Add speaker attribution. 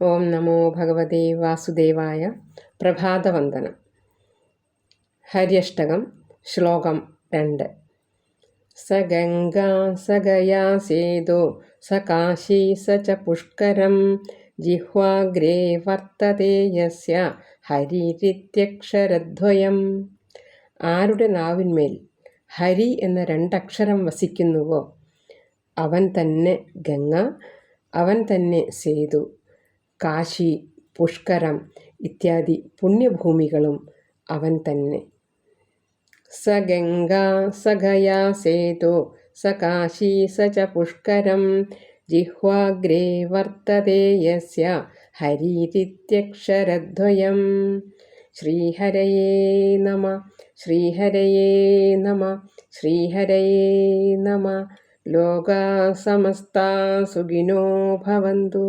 Speaker 1: ഓം നമോ ഭഗവതേ വാസുദേവായ പ്രഭാതവന്ദനം. ഹര്യഷ്ടകം ശ്ലോകം രണ്ട്. സ ഗംഗാ സ ഗയാ സേതോ സ കാശീ സ ച പുഷ്കരം. ജിഹ്വാഗ്രേ വർത്തതേ യസ്യ ഹരിരിത്യക്ഷരദ്വയം. ആരുടെ നാവിന്മേൽ ഹരി എന്ന രണ്ടക്ഷരം വസിക്കുന്നുവോ? അവൻ തന്നെ ഗംഗ അവൻ തന്നെ സേതു. കാശി പുഷ്കരം ഇത്യാദി പുണ്യഭൂമികളും അവൻ തന്നെ. സ ഗംഗാ സ ഗയാ സേതു സ കാശി സ ച പുഷ്കരം ജിഹ്വാഗ്രേ വർത്തതേ യസ്യ ഹരീരിത്യക്ഷരദ്വയം ശ്രീഹരയേ നമ ശ്രീഹരയേ നമ ശ്രീഹരയേ നമ. ലോകാ സമസ്ത സുഖിനോ ഭവന്തു.